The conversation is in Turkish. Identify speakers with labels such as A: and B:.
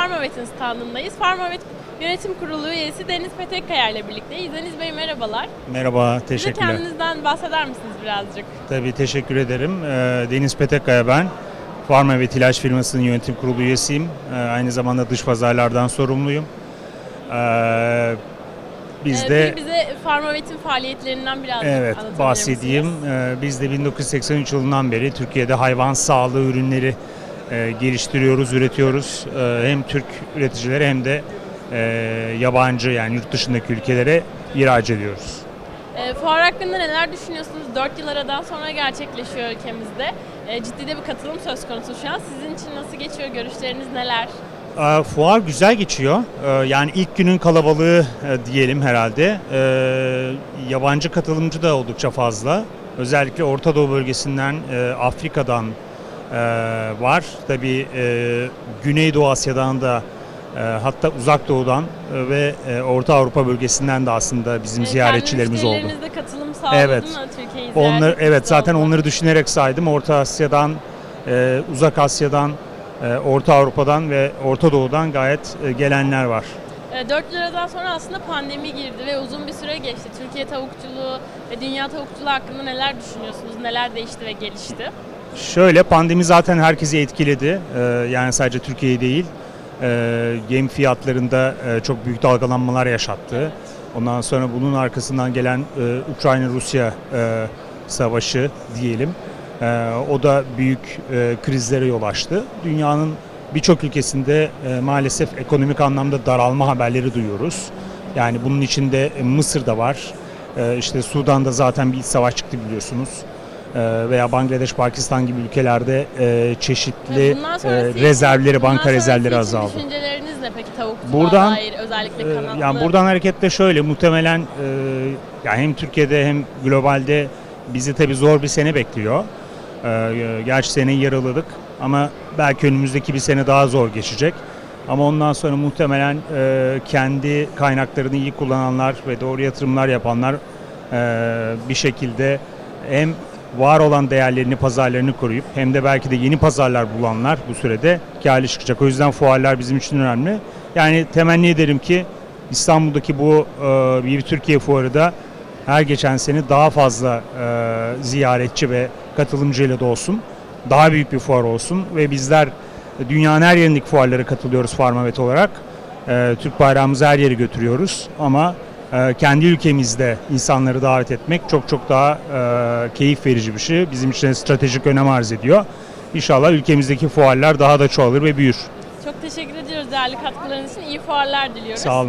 A: Farmavet'in standındayız. Farmavet Yönetim Kurulu üyesi Deniz Petekkaya ile birlikteyiz. Deniz Bey merhabalar.
B: Merhaba,
A: Bize
B: teşekkürler.
A: kendinizden bahseder misiniz birazcık?
B: Tabii teşekkür ederim. Ee, Deniz Petekkaya ben. Pharma ve İlaç firmasının yönetim kurulu üyesiyim. Ee, Aynı zamanda dış pazarlardan sorumluyum. Ee, Biz
A: Ee,
B: de
A: bize Farmavet'in faaliyetlerinden birazcık
B: evet bahsedeyim. Biz de 1983 yılından beri Türkiye'de hayvan sağlığı ürünleri e, geliştiriyoruz, üretiyoruz. Ee, Hem Türk üreticilere hem de e, yabancı yani yurt dışındaki ülkelere ihraç ediyoruz.
A: Ee, fuar hakkında neler düşünüyorsunuz? 4 yıl aradan sonra gerçekleşiyor ülkemizde. Ee, ciddi de bir katılım söz konusu şu an. Sizin için nasıl geçiyor? Görüşleriniz neler?
B: Ee, Fuar güzel geçiyor. Ee, Yani ilk günün kalabalığı e, diyelim herhalde. Ee, Yabancı katılımcı da oldukça fazla. Özellikle Orta Doğu bölgesinden, e, Afrika'dan e, var. Tabii e, Güneydoğu Asya'dan da e, hatta Uzak Doğu'dan e, ve e, Orta Avrupa bölgesinden de aslında bizim
A: Ee,
B: ziyaretçilerimiz
A: kendi
B: oldu.
A: de katılım sağladı
B: Evet.
A: mı? Türkiye'yi
B: Onlar evet zaten
A: oldu.
B: onları düşünerek saydım. Orta Asya'dan, e, Uzak Asya'dan, e, Orta Avrupa'dan ve Orta Doğu'dan gayet e, gelenler var.
A: 4 liradan sonra aslında pandemi girdi ve uzun bir süre geçti. Türkiye tavukçuluğu ve dünya tavukçuluğu hakkında neler düşünüyorsunuz? Neler değişti ve gelişti?
B: Şöyle pandemi zaten herkesi etkiledi. Ee, yani sadece Türkiye'yi değil. Ee, yem fiyatlarında e, çok büyük dalgalanmalar yaşattı. Ondan sonra bunun arkasından gelen e, Ukrayna-Rusya e, savaşı diyelim. E, o da büyük e, krizlere yol açtı. Dünyanın birçok ülkesinde e, maalesef ekonomik anlamda daralma haberleri duyuyoruz. Yani bunun içinde e, Mısır'da var. E, işte Sudan'da zaten bir savaş çıktı biliyorsunuz. E, veya Bangladeş, Pakistan gibi ülkelerde e, çeşitli e, rezervleri, banka rezervleri azaldı.
A: Düşünceleriniz ne peki tavukçuluğa
B: Buradan-
A: dair özellikle kanatlı?
B: Yani buradan hareketle şöyle muhtemelen yani hem Türkiye'de hem globalde bizi tabii zor bir sene bekliyor. Gerçi seneyi yaraladık ama belki önümüzdeki bir sene daha zor geçecek. Ama ondan sonra muhtemelen e, kendi kaynaklarını iyi kullananlar ve doğru yatırımlar yapanlar e, bir şekilde hem var olan değerlerini, pazarlarını koruyup hem de belki de yeni pazarlar bulanlar bu sürede kârlı çıkacak. O yüzden fuarlar bizim için önemli. Yani temenni ederim ki İstanbul'daki bu e, bir Türkiye fuarı da her geçen sene daha fazla e, ziyaretçi ve katılımcıyla da olsun. Daha büyük bir fuar olsun ve bizler dünyanın her yerindeki fuarlara katılıyoruz Farmavet olarak. E, Türk bayrağımızı her yere götürüyoruz ama kendi ülkemizde insanları davet etmek çok çok daha e, keyif verici bir şey. Bizim için stratejik önem arz ediyor. İnşallah ülkemizdeki fuarlar daha da çoğalır ve büyür.
A: Çok teşekkür ediyoruz değerli katkılarınız için. İyi fuarlar diliyoruz.
B: Sağ olun.